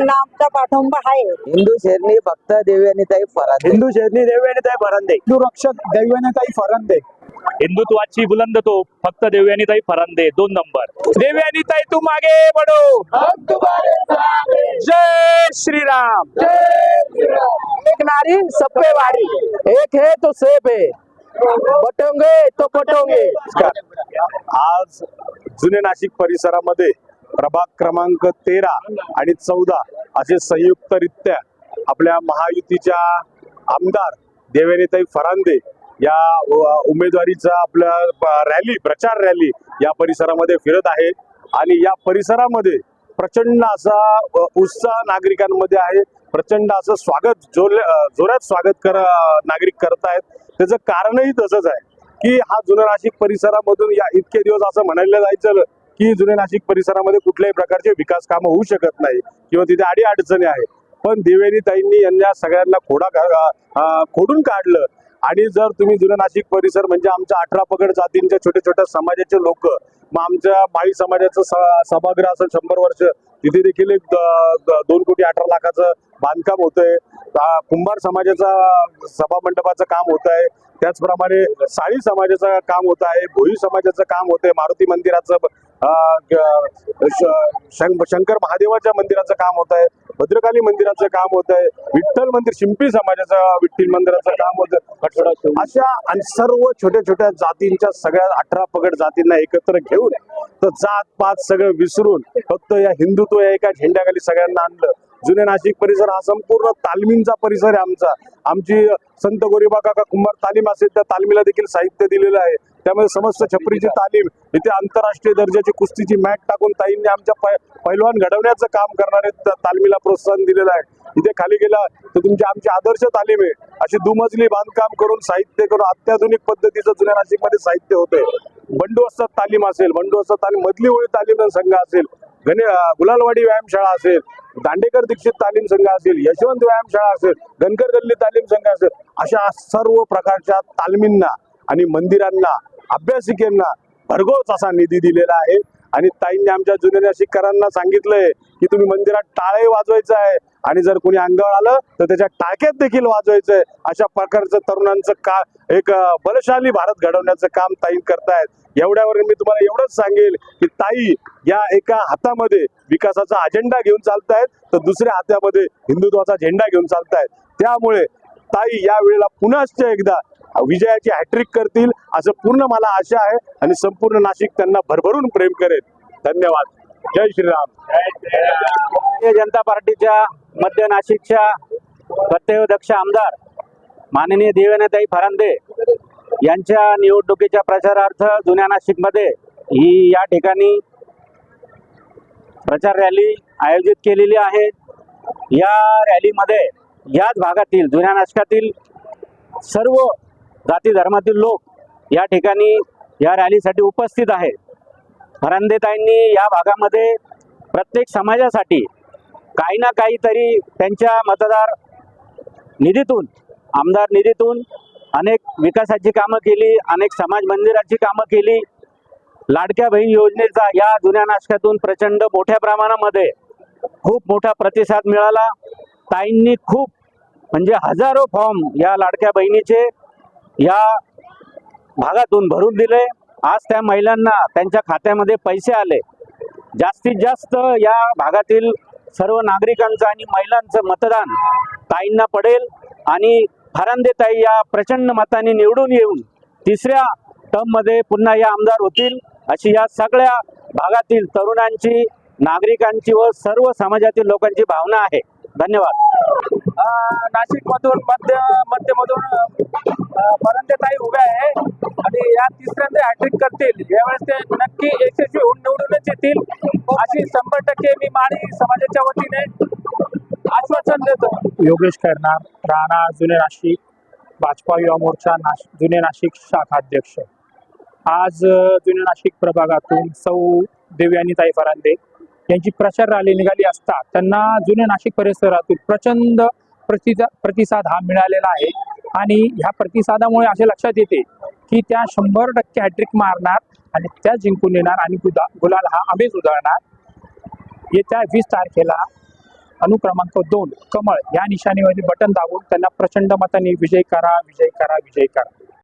त्यांना आमचा पाठिंबा आहे. हिंदू शेरणी फक्त देवी आणि ताई फरात हिंदू शेरनी देवयानी ताई फरांदे. हिंदू रक्षक दैव्याने फरांदे. हिंदुत्वाची बुलंद तो फक्त देवयानीताई फरांदे दोन नंबर. देवयानीताई तू मागे बडो जय श्रीराम. एक नारी सप्पे वारी एक है तो सेब है बटोंगे तो पटोंगे. आज जुने नाशिक परिसरामध्ये प्रभाग क्रमांक तेरा आणि चौदा असे संयुक्तरित्या आपल्या महायुतीच्या आमदार देवेनीताई फरांदे या उमेदवारीचा आपल्या रॅली प्रचार रॅली या परिसरामध्ये फिरत आहे. आणि या परिसरामध्ये प्रचंड असा उत्साह नागरिकांमध्ये आहे. प्रचंड असं स्वागत जोर जोरात स्वागत कर नागरिक करत आहेत. त्याचं कारणही तसंच आहे की हा जुनराशिक परिसरामधून या इतके दिवस असं म्हणायला जायचं की जुने नाशिक परिसरामध्ये कुठल्याही प्रकारचे विकास कामं होऊ शकत नाही किंवा तिथे अडी अडचणी आहे पण दिवेरी ताईंनी यांना सगळ्यांना खोडा का- खोडून काढलं. आणि जर तुम्ही जुने नाशिक परिसर म्हणजे आमच्या अठरा पगड जातींच्या छोट्या छोट्या समाजाचे लोक मग आमच्या बाई समाजाचं स- सभागृह असं शंभर वर्ष तिथे देखील एक द- द- दोन कोटी अठरा लाखाचं बांधकाम होतंय. कुंभार समाजाचा सभा मंडपाचं काम होत आहे त्याचप्रमाणे साळी समाजाचं काम होत आहे भोई समाजाचं काम होत आहे मारुती मंदिराचं शंकर महादेवाच्या मंदिराचं काम होत आहे भद्रकाली मंदिराचं काम होत आहे विठ्ठल मंदिर शिंपी समाजाचं विठ्ठल मंदिराचं काम होत अशा आणि सर्व छोट्या छोट्या जातींच्या सगळ्या अठरा पगड जातींना एकत्र घेऊन तर जात पात सगळं विसरून फक्त या हिंदुत्व या एका झेंड्याखाली सगळ्यांना आणलं जुने नाशिक परिसर हा संपूर्ण तालमींचा परिसर आहे आमचा. आमची संत गोरीबा काका कुंभार तालीम असेल त्या तालमीला देखील साहित्य दिलेलं आहे. त्यामुळे समस्त छपरीची तालीम इथे आंतरराष्ट्रीय दर्जाची कुस्तीची मॅट टाकून ताईंनी आमच्या पै- पैलवान घडवण्याचं काम करणारे त्या तालमीला प्रोत्साहन दिलेलं आहे. इथे खाली गेला तर तुमची आमची आदर्श तालीम आहे. अशी दुमजली बांधकाम करून साहित्य करून अत्याधुनिक पद्धतीचं जुन्या नाशिकमध्ये साहित्य होतंय. बंडू असतात तालीम असेल बंडू असतात तालीम मधली होळी तालीम संघ असेल गणे गुलालवाडी व्यायामशाळा असेल दांडेकर दीक्षित तालीम संघ असेल यशवंत व्यायामशाळा असेल धनकर गल्ली तालीम संघ असेल अशा सर्व प्रकारच्या तालमींना आणि मंदिरांना अभ्यासिकेंना भरघोस असा निधी दिलेला आहे. आणि ताईंनी आमच्या जुन्या नाशिककरांना सांगितलंय की तुम्ही मंदिरात टाळे वाजवायचं आहे. आणि जर कोणी अंगावर आलं तर त्याच्या टाक्यात देखील वाजवायचं आहे. अशा प्रकारचं तरुणांचं का एक बलशाली भारत घडवण्याचं काम ताई करतायत. एवढ्यावर मी तुम्हाला एवढंच सांगेल की ताई या एका हातामध्ये विकासाचा अजेंडा घेऊन चालतायत तर दुसऱ्या हातामध्ये हिंदुत्वाचा झेंडा घेऊन चालतायत. त्यामुळे ताई या वेळेला पुन्हा एकदा विजयाची हॅट्रिक करतील असं पूर्ण मला आशा आहे. आणि संपूर्ण नाशिक त्यांना भरभरून प्रेम करेल. धन्यवाद. जय श्रीराम. भारतीय जनता पार्टीच्या मध्य नाशिकच्या कर्तव्यदक्ष आमदार माननीय देवेनाताई फरांदे यांच्या निवडणुकीच्या प्रचारार्थ जुन्या नाशिकमध्ये ही या ठिकाणी प्रचार रॅली आयोजित केलेली आहे. या रॅलीमध्ये याच भागातील जुन्या नाशकातील सर्व जाती धर्मातील लोक या ठिकाणी या रॅलीसाठी उपस्थित आहेत. फरांदेताईंनी या भागामध्ये प्रत्येक समाजासाठी काही ना काहीतरी त्यांच्या मतदार निधीतून आमदार निधीतून अनेक विकासाची कामं केली अनेक समाज मंदिराची कामं केली. लाडक्या बहीण योजनेचा या जुन्या नाशकातून प्रचंड मोठ्या प्रमाणामध्ये खूप मोठा प्रतिसाद मिळाला. ताईंनी खूप म्हणजे हजारो फॉर्म या लाडक्या बहिणीचे या भागातून भरून दिले. आज त्या महिलांना त्यांच्या खात्यामध्ये पैसे आले. जास्तीत जास्त या भागातील सर्व नागरिकांचं आणि महिलांचं मतदान ताईंना पडेल आणि फरांदे ताई या प्रचंड मताने निवडून येऊन तिसऱ्या टर्ममध्ये पुन्हा या आमदार होतील अशी या सगळ्या भागातील तरुणांची नागरिकांची व सर्व समाजातील लोकांची भावना आहे. धन्यवाद. नाशिक मधून मध्य मध्यमधून पर्यंत ताई उभ्या आहे. आणि या तिसऱ्यांदा हॅट्रिक करतील. यावेळेस ते नक्की यशस्वी होऊन निवडूनच येतील. अशी शंभर टक्के मी माळी समाजाच्या वतीने आश्वासन देतो. योगेश करणार राणा जुने नाशिक भाजपा युवा मोर्चा नाश जुने नाशिक शाखा अध्यक्ष. आज जुने नाशिक प्रभागातून सौ देवयानीताई फरांदे यांची प्रचार रॅली निघाली असता त्यांना जुने नाशिक परिसरातून प्रचंड प्रतिसा प्रतिसाद हा मिळालेला आहे. आणि ह्या प्रतिसादामुळे असे लक्षात येते की त्या शंभर टक्के हॅट्रिक मारणार आणि त्या जिंकून येणार आणि गुदा गुलाल हा आम्हीच उधळणार. येत्या वीस तारखेला अनुक्रमांक दोन कमळ या निशाणीवरील बटन दाबून त्यांना प्रचंड मताने विजय करा विजय करा विजय करा.